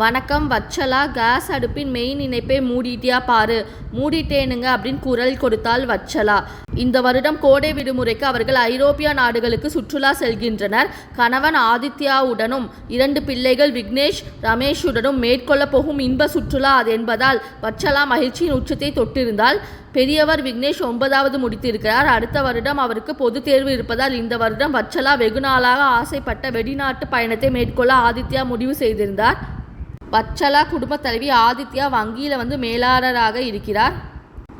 வணக்கம் Vatsala case அடுப்பின் main இணைப்பை மூடிட்டியா பாரு. மூடிட்டேனுங்க அப்படின்னு குரல் கொடுத்தால் வச்சலா. இந்த வருடம் கோடை விடுமுறைக்கு அவர்கள் ஐரோப்பிய நாடுகளுக்கு சுற்றுலா செல்கின்றனர். கணவன் ஆதித்யாவுடனும் இரண்டு பிள்ளைகள் விக்னேஷ் ரமேஷுடனும் மேற்கொள்ள போகும் இன்ப சுற்றுலா அது என்பதால் வச்சலா மகிழ்ச்சியின் உச்சத்தை தொட்டிருந்தால் பெரியவர் விக்னேஷ் ஒன்பதாவது முடித்திருக்கிறார். அடுத்த வருடம் அவருக்கு பொது தேர்வு இருப்பதால் இந்த வருடம் வச்சலா வெகுநாளாக ஆசைப்பட்ட வெளிநாட்டு பயணத்தை மேற்கொள்ள ஆதித்யா முடிவு செய்திருந்தார். வச்சலா குடும்பத் தலைவி ஆதித்யா வங்கியில் வந்து மேலாளராக இருக்கிறார்.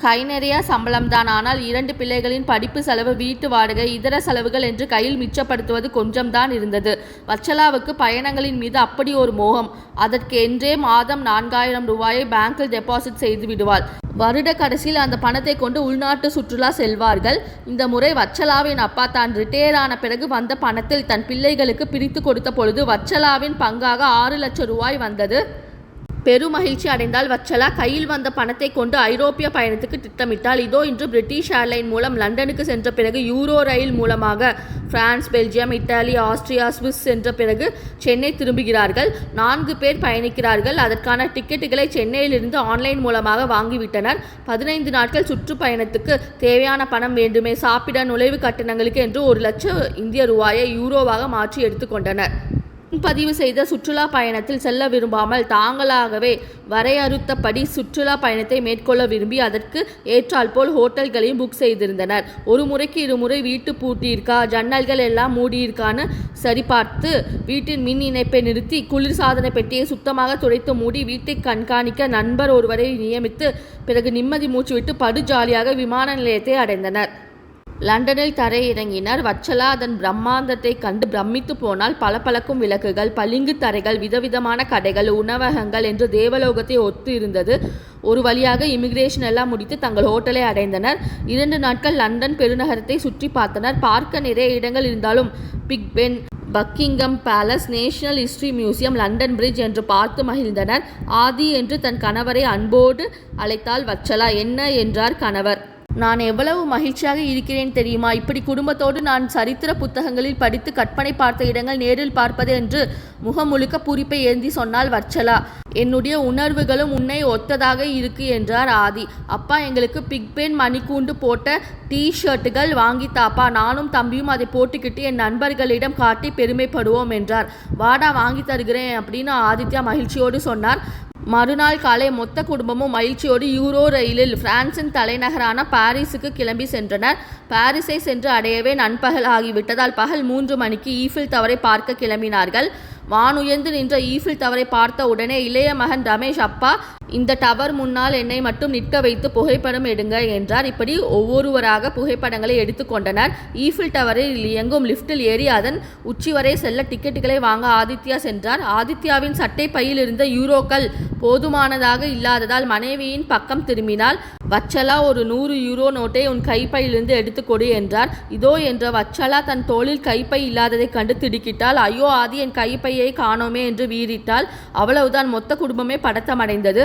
கை நிறைய சம்பளம் தான். ஆனால் இரண்டு பிள்ளைகளின் படிப்பு செலவு வீட்டு வாடகை இதர செலவுகள் என்று கையில் மிச்சப்படுத்துவது கொஞ்சம்தான் இருந்தது. வச்சலாவுக்கு பயணங்களின் மீது அப்படி ஒரு மோகம். அதற்கு என்றே மாதம் நான்காயிரம் ரூபாயை பேங்கில் டெபாசிட் செய்து விடுவாள். வருட கடைசியில் அந்த பணத்தை கொண்டு உள்நாட்டு சுற்றுலா செல்வார்கள். இந்த முறை வச்சலாவின் அப்பா தான் ரிட்டையர் ஆன பிறகு வந்த பணத்தில் தன் பிள்ளைகளுக்கு பிரித்து கொடுத்த பொழுது வச்சலாவின் பங்காக ஆறு லட்சம் ரூபாய் வந்தது. பெருமகிழ்ச்சி அடைந்தால் வச்சலா. கையில் வந்த பணத்தை கொண்டு ஐரோப்பிய பயணத்துக்கு திட்டமிட்டால் இதோ இன்று பிரிட்டிஷ் ஏர்லைன் மூலம் லண்டனுக்கு சென்ற பிறகு யூரோ ரயில் மூலமாக France Belgium Italy Austria Swiss சென்ற பிறகு சென்னை திரும்புகிறார்கள். நான்கு பேர் பயணிக்கிறார்கள். அதற்கான டிக்கெட்டுகளை சென்னையிலிருந்து ஆன்லைன் மூலமாக வாங்கிவிட்டனர். பதினைந்து நாட்கள் சுற்றுப்பயணத்துக்கு தேவையான பணம் வேண்டுமே. சாப்பிட நுழைவு கட்டணங்களுக்கு என்று ஒரு லட்சம் இந்திய ரூபாயை யூரோவாக மாற்றி எடுத்துக்கொண்டனர் முன்பதிவு செய்த சுற்றுலா பயணத்தில் செல்ல விரும்பாமல் தாங்களாகவே வரையறுத்தபடி சுற்றுலா பயணத்தை மேற்கொள்ள விரும்பி அதற்கு ஏற்றாற்போல் ஹோட்டல்களையும் புக் செய்திருந்தனர். ஒரு முறைக்கு இருமுறை வீட்டு பூட்டியிருக்கா ஜன்னல்கள் எல்லாம் மூடியிருக்கான்னு சரிபார்த்து வீட்டின் மின் இணைப்பை நிறுத்தி குளிர்சாதன பெட்டியை சுத்தமாக துடைத்து மூடி வீட்டை கண்காணிக்க நண்பர் ஒருவரை நியமித்து பிறகு நிம்மதி மூச்சு விட்டு படு ஜாலியாக விமான நிலையத்தை அடைந்தனர். லண்டனில் தரையிறங்கினர். வச்சலா அதன் பிரம்மாண்டத்தை கண்டு பிரமித்து போனால் பளபளக்கும் விளக்குகள் பளிங்கு தரைகள் விதவிதமான கடைகள் உணவகங்கள் என்று தேவலோகத்தை ஒத்து இருந்தது ஒரு வழியாக இமிகிரேஷன் எல்லாம் முடித்து தங்கள் ஹோட்டலை அடைந்தனர். இரண்டு நாட்கள் லண்டன் பெருநகரத்தை சுற்றி பார்த்தனர். பார்க்க நிறைய இடங்கள் இருந்தாலும் Big Ben Buckingham Palace National History Museum London Bridge என்று பார்த்து மகிழ்ந்தனர். ஆதி என்று தன் கணவரை அன்போடு அழைத்தால் வச்சலா என்ன என்றார் கணவர். நான் எவ்வளவு மகிழ்ச்சியாக இருக்கிறேன் தெரியுமா? இப்படி குடும்பத்தோடு நான் சரித்திர புத்தகங்களில் படித்து கற்பனை பார்த்த இடங்கள் நேரில் பார்ப்பது என்று முகம் முழுக்க பூரிப்பை ஏந்தி சொன்னால் வர்ச்சலா. என்னுடைய உணர்வுகளும் உன்னை ஒத்ததாக இருக்கு என்றார் ஆதி. அப்பா எங்களுக்கு பிக்பேன் மணிக்கூண்டு போட்ட டீ ஷர்ட்டுகள் வாங்கித்தாப்பா நானும் தம்பியும் அதை போட்டுக்கிட்டு என் நண்பர்களிடம் காட்டி பெருமைப்படுவோம் என்றார். வாடா வாங்கி தருகிறேன் அப்படின்னு ஆதித்யா மகிழ்ச்சியோடு சொன்னார். மறுநாள் காலை மொத்த குடும்பமும் மகிழ்ச்சியோடு யூரோ ரயிலில் பிரான்சின் தலைநகரான பாரிஸுக்கு கிளம்பி சென்றனர். பாரிஸை சென்று அடையவே நண்பகல் ஆகிவிட்டதால் பகல் மூன்று மணிக்கு ஈஃபில் டவரை பார்க்க கிளம்பினார்கள். வானுயர்ந்து நின்ற ஈஃபில் டவரை பார்த்த உடனே இளைய மகன் ரமேஷ் அப்பா இந்த டவர் முன்னால் என்னை மட்டும் நிற்க வைத்து புகைப்படம் எடுங்க என்றார். இப்படி ஒவ்வொருவராக புகைப்படங்களை எடுத்துக்கொண்டனர் ஈஃபில் டவரில் இயங்கும் லிஃப்டில் ஏறி அதன் உச்சி வரை செல்ல டிக்கெட்டுகளை வாங்க ஆதித்யா சென்றார். ஆதித்யாவின் சட்டை பையில் இருந்த யூரோக்கள் போதுமானதாக இல்லாததால் மனைவியின் பக்கம் திரும்பினால் வச்சலா ஒரு நூறு யூரோ நோட்டை உன் கைப்பையிலிருந்து எடுத்துக்கொடு என்றார். இதோ என்ற வச்சலா தன் தோளில் கைப்பை இல்லாததைக் கண்டு திடுக்கிட்டால் ஐயோ ஆதி என் கைப்பையை காணோமே என்று வீறிட்டால் அவ்வளவுதான் மொத்த குடும்பமே படத்தமடைந்தது.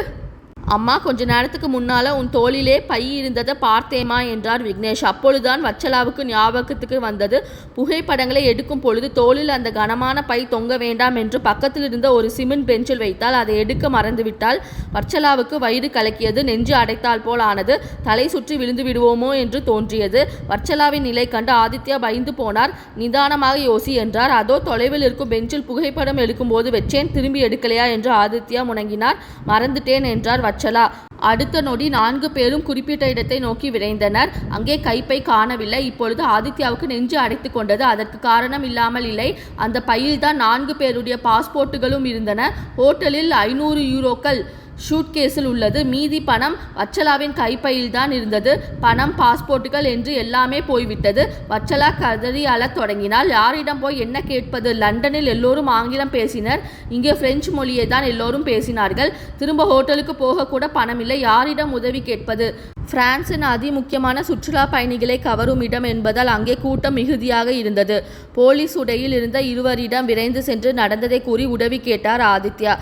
அம்மா கொஞ்ச நேரத்துக்கு முன்னால உன் தோளிலே பை இருந்ததை பார்த்தேமா என்றார் விக்னேஷ். அப்பொழுதுதான் வச்சலாவுக்கு ஞாபகத்துக்கு வந்தது. புகைப்படங்களை எடுக்கும் பொழுது தோளில் அந்த கனமான பை தொங்க வேண்டாம் என்று பக்கத்தில் இருந்த ஒரு சிமெண்ட் பெஞ்சில் வைத்தால் அதை எடுக்க மறந்துவிட்டால் வச்சலாவுக்கு வயிறு கலக்கியது நெஞ்சு அடைத்தால் போல் ஆனது. தலை சுற்றி விழுந்து விடுவோமோ என்று தோன்றியது. வச்சலாவின் நிலை கண்டு ஆதித்யா பயந்து போனார். நிதானமாக யோசி என்றார். அதோ தொலைவில் இருக்கும் பெஞ்சில் புகைப்படம் எடுக்கும்போது வச்சேன். திரும்பி எடுக்கலையா என்று ஆதித்யா முணங்கினார். மறந்துட்டேன் என்றார் வச்சலா அடுத்த நொடி நான்கு பேரும் குறிப்பிட்ட இடத்தை நோக்கி விரைந்தனர். அங்கே கைப்பை காணவில்லை. இப்பொழுது ஆதித்யாவுக்கு நெஞ்சு அடைத்து கொண்டது. அதற்கு காரணம் இல்லாமல் இல்லை. அந்த பையில்தான் நான்கு பேருடைய பாஸ்போர்ட்டுகளும் இருந்தன. ஹோட்டலில் ஐநூறு யூரோக்கள் ஷூட்கேஸில் உள்ளது. மீதி பணம் வச்சலாவின் கைப்பையில் தான் இருந்தது. பணம் பாஸ்போர்ட்டுகள் என்று எல்லாமே போய்விட்டது. வச்சலா கதறி அழத் தொடங்கினால் யாரிடம் போய் என்ன கேட்பது? லண்டனில் எல்லோரும் ஆங்கிலம் பேசினர். இங்கே பிரெஞ்சு மொழியை தான் எல்லோரும் பேசினார்கள். திரும்ப ஹோட்டலுக்கு போகக்கூட பணம் இல்லை. யாரிடம் உதவி கேட்பது? பிரான்சின் அதி முக்கியமான சுற்றுலா பயணிகளை கவரும் இடம் என்பதால் அங்கே கூட்டம் மிகுதியாக இருந்தது. போலீஸ் உடையில் இருந்த இருவரிடம் விரைந்து சென்று நடந்ததை கூறி உதவி கேட்டார் ஆதித்யா.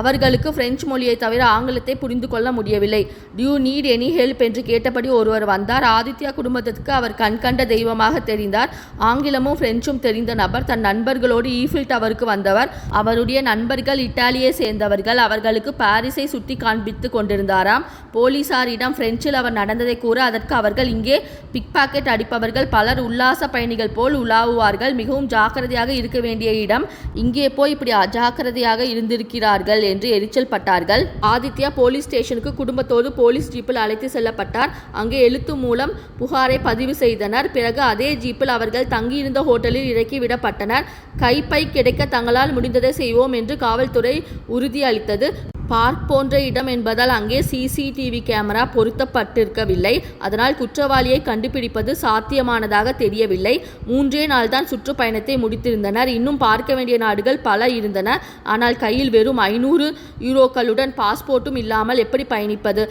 அவர்களுக்கு பிரெஞ்சு மொழியை தவிர ஆங்கிலத்தை புரிந்து கொள்ள முடியவில்லை. டியூ நீட் எனி ஹெல்ப் என்று கேட்டபடி ஒருவர் வந்தார். ஆதித்யா குடும்பத்திற்கு அவர் கண்கண்ட தெய்வமாக தெரிந்தார். ஆங்கிலமும் பிரெஞ்சும் தெரிந்த நபர் தன் நண்பர்களோடு ஈஃபில் டவருக்கு வந்தவர். அவருடைய நண்பர்கள் இட்டாலியை சேர்ந்தவர்கள். அவர்களுக்கு பாரிஸை சுட்டி காண்பித்து கொண்டிருந்தாராம். போலீசாரிடம் பிரெஞ்சில் அவர் நடந்ததை கூற அதற்கு அவர்கள் இங்கே பிக் பாக்கெட் அடிப்பவர்கள் பலர் உல்லாச பயணிகள் போல் உலாவுவார்கள். மிகவும் ஜாக்கிரதையாக இருக்க வேண்டிய இடம். இங்கே போய் இப்படி அஜாக்கிரதையாக இருந்திருக்கிறார்கள். என்று எரிச்சல் பட்டார்கள். ஆதித்யா போலீஸ் ஸ்டேஷனுக்கு குடும்பத்தோடு போலீஸ் ஜீப்பில் அழைத்து செல்லப்பட்டார். அங்கே எழுத்து மூலம் புகாரை பதிவு செய்தனர். பிறகு அதே ஜீப்பில் அவர்கள் தங்கியிருந்த ஹோட்டலில் இறக்கி விடப்பட்டனர். கைப்பை கிடைக்க தங்களால் முடிந்ததை செய்வோம் என்று காவல்துறை உறுதியளித்தது. பார்க் போன்ற இடம் என்பதால் அங்கே சிசிடிவி கேமரா பொருத்தப்பட்டிருக்கவில்லை. அதனால் குற்றவாளியை கண்டுபிடிப்பது சாத்தியமானதாக தெரியவில்லை. மூன்றே நாள்தான் சுற்றுப்பயணத்தை முடித்திருந்தனர். இன்னும் பார்க்க வேண்டிய நாடுகள் பல இருந்தன. ஆனால் கையில் வெறும் ஐநூறு யூரோக்களுடன் பாஸ்போர்ட்டும் இல்லாமல் எப்படி பயணிப்பது?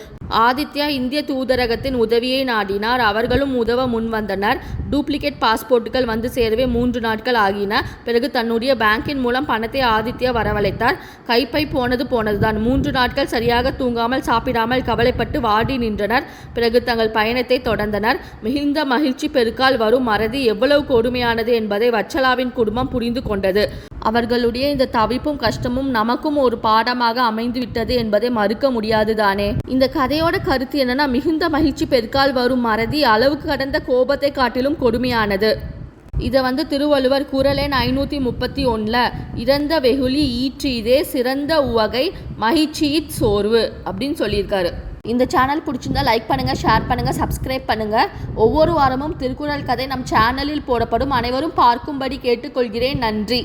ஆதித்யா இந்திய தூதரகத்தின் உதவியை நாடினார். அவர்களும் உதவ முன்வந்தனர் டூப்ளிகேட் பாஸ்போர்ட்டுகள் வந்து சேரவே மூன்று நாட்கள் ஆகின. பிறகு தன்னுடைய பேங்கின் மூலம் பணத்தை ஆதித்யா வரவழைத்தார். கைப்பை போனது போனதுதான். மூன்று நாட்கள் சரியாக தூங்காமல் சாப்பிடாமல் கவலைப்பட்டு வாடி நின்றனர். பிறகு தங்கள் பயணத்தை தொடர்ந்தனர். மிகுந்த மகிழ்ச்சி பெருக்கால் வரும் மறதி எவ்வளவு கொடுமையானது என்பதை வச்சலாவின் குடும்பம் புரிந்து கொண்டது. அவர்களுடைய இந்த தவிப்பும் கஷ்டமும் நமக்கும் ஒரு பாடமாக அமைந்துவிட்டது என்பதை மறுக்க முடியாதுதானே? இந்த கதையோட கருத்து என்னன்னா மிகுந்த மகிழ்ச்சி பெருக்கால் வரும் மறதி அளவுக்கு கடந்த கோபத்தை காட்டிலும் கொடுமையானது. இதை வந்து திருவள்ளுவர் குரலெண் ஐநூற்றி முப்பத்தி ஒன்றில் இறந்த வெகுளி ஈற்றியதே சிறந்த உவகை மகிழ்ச்சியிற் சோர்வு அப்படின்னு சொல்லியிருக்காரு. இந்த சேனல் பிடிச்சிருந்தா லைக் பண்ணுங்கள் ஷேர் பண்ணுங்கள் சப்ஸ்கிரைப் பண்ணுங்கள் ஒவ்வொரு வாரமும் திருக்குறள் கதை நம் சேனலில் போடப்படும். அனைவரும் பார்க்கும்படி கேட்டுக்கொள்கிறேன். நன்றி.